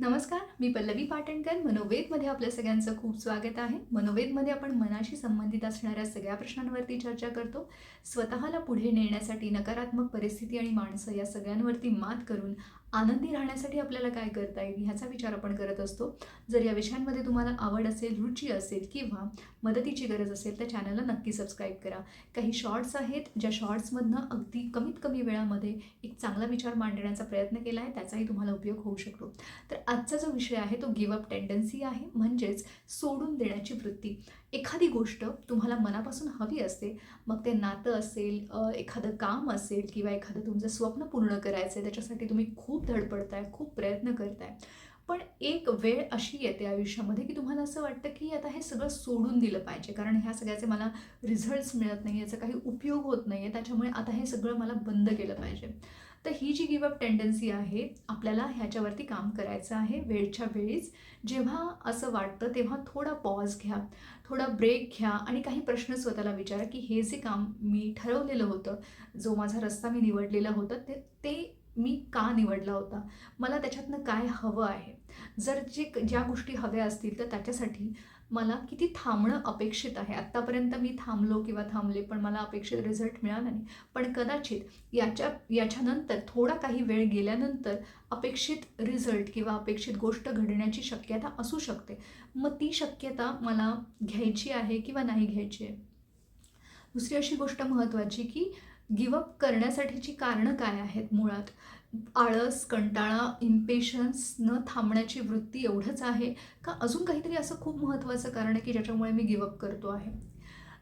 नमस्कार मी पल्लवी पाटणकर. मनोवेदमध्ये आपल्या सगळ्यांचं खूप स्वागत आहे. मनोवेदमध्ये आपण मनाशी संबंधित असणाऱ्या सगळ्या प्रश्नांवरती चर्चा करतो. स्वतःला पुढे नेण्यासाठी नकारात्मक परिस्थिती आणि माणसं या सगळ्यांवरती मात करून आनंदी राहण्यासाठी आपल्याला काय करता येईल ह्याचा विचार आपण करत असतो. जर या विषयांमध्ये तुम्हाला आवड असेल रुची असेल किंवा मदतीची गरज असेल तर चॅनलला नक्की सबस्क्राईब करा. काही शॉर्ट्स आहेत ज्या शॉर्ट्समधनं अगदी कमीत कमी वेळामध्ये एक चांगला विचार मांडण्याचा प्रयत्न केला आहे त्याचाही तुम्हाला उपयोग होऊ शकतो. तर आजचा जो विषय आहे तो गिवअप टेंडन्सी आहे म्हणजेच सोडून देण्याची वृत्ती. एखादी गोष्ट तुम्हाला मनापासून हवी असते मग ते नातं असेल एखादं काम असेल किंवा एखादं तुमचं स्वप्न पूर्ण करायचं आहे त्याच्यासाठी तुम्ही खूप धडपडताय खूप प्रयत्न करताय. पण एक वेळ अशी येते आयुष्यामध्ये की तुम्हाला असं वाटतं की आता हे सगळं सोडून दिलं पाहिजे. कारण ह्या सगळ्याचे मला रिझल्ट्स मिळत नाही याचा काही उपयोग होत नाही आहे त्याच्यामुळे आता हे सगळं मला बंद केलं पाहिजे. तर ही जी गिवअप टेंडन्सी आहे आपल्याला ह्याच्यावरती काम करायचं आहे वेळच्या वेळीच. जेव्हा असं वाटतं तेव्हा थोडा पॉज घ्या थोडा ब्रेक घ्या आणि काही प्रश्न स्वतःला विचारा की हे जे काम मी ठरवलेलं होतं जो माझा रस्ता मी निवडलेला होता ते ते मी का निवडला होता? मला त्याच्यातनं काय हवं आहे? जर जे ज्या गोष्टी हव्या असतील तर त्याच्यासाठी मला किती थांबणं अपेक्षित आहे? आत्तापर्यंत मी थांबलो किंवा थांबले पण मला अपेक्षित रिझल्ट मिळाला नाही. पण कदाचित याच्या याच्यानंतर थोडा काही वेळ गेल्यानंतर अपेक्षित रिझल्ट किंवा अपेक्षित गोष्ट घडण्याची शक्यता असू शकते. मग ती शक्यता मला घ्यायची आहे किंवा नाही घ्यायची आहे? दुसरी अशी गोष्ट महत्त्वाची की गिवअप करण्यासाठीची कारणं काय आहेत मुळात? आळस कंटाळा इम्पेशन्स न थांबण्याची वृत्ती एवढंच आहे का अजून काहीतरी असं खूप महत्त्वाचं कारण आहे की ज्याच्यामुळे मी गिवअप करतो आहे?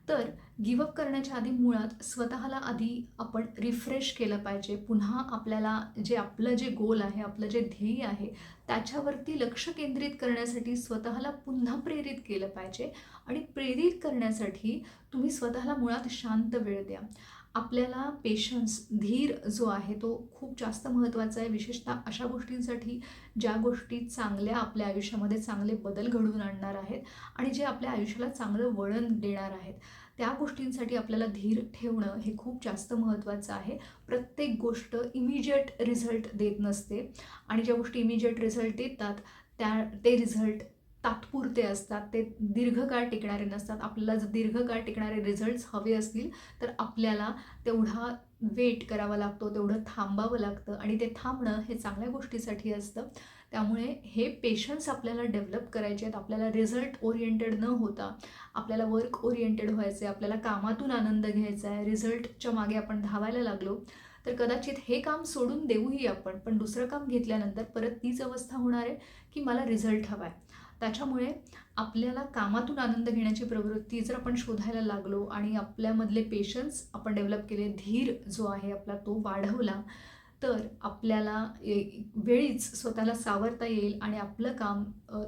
तर गिवअप करण्याच्या आधी मुळात स्वतःला आधी आपण रिफ्रेश केलं पाहिजे. पुन्हा आपल्याला जे आपलं जे गोल आहे आपलं जे ध्येय आहे त्याच्यावरती लक्ष केंद्रित करण्यासाठी स्वतःला पुन्हा प्रेरित केलं पाहिजे. आणि प्रेरित करण्यासाठी तुम्ही स्वतःला मुळात शांत वेळ द्या. आपल्याला पेशन्स धीर जो आहे तो खूप जास्त महत्त्वाचा आहे. विशेषतः अशा गोष्टींसाठी ज्या गोष्टी चांगल्या आपल्या आयुष्यामध्ये चांगले बदल घडवून आणणार आहेत आणि जे आपल्या आयुष्याला चांगलं वळण देणार आहेत त्या गोष्टींसाठी आपल्याला धीर ठेवणं हे खूप जास्त महत्त्वाचं आहे. प्रत्येक गोष्ट इमिजिएट रिझल्ट देत नसते आणि ज्या गोष्टी इमिजिएट रिझल्ट देतात त्या ते रिझल्ट तात्पुरते असतात ते दीर्घकाळ टिकणारे नसतात. आपल्याला जर दीर्घकाळ टिकणारे रिझल्ट्स हवे असतील तर आपल्याला तेवढा वेट करावा लागतो तेवढं थांबावं लागतं आणि ते थांबणं हे चांगल्या गोष्टीसाठी असतं. त्यामुळे हे पेशन्स आपल्याला डेव्हलप करायचे आहेत. आपल्याला रिझल्ट ओरिएंटेड न होता आपल्याला वर्क ओरिएंटेड व्हायचं आहे आपल्याला कामातून आनंद घ्यायचा आहे. रिझल्टच्या मागे आपण धावायला लागलो तर कदाचित हे काम सोडून देऊही आपण पण दुसरं काम घेतल्यानंतर परत तीच अवस्था होणार आहे की मला रिझल्ट हवा आहे त्याच्यामुळे आपल्याला कामातून आनंद घेण्याची प्रवृत्ती जर आपण शोधायला लागलो आणि आपल्यामधले पेशन्स आपण डेव्हलप केले धीर जो आहे आपला तो वाढवला तर आपल्याला ए- वेळीच स्वतःला सावरता येईल आणि आपलं काम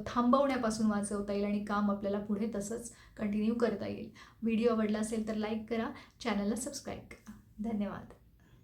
थांबवण्यापासून वाचवता येईल आणि काम आपल्याला पुढे तसंच कंटिन्यू करता येईल. व्हिडिओ आवडला असेल तर लाईक करा चॅनलला सबस्क्राईब करा. धन्यवाद.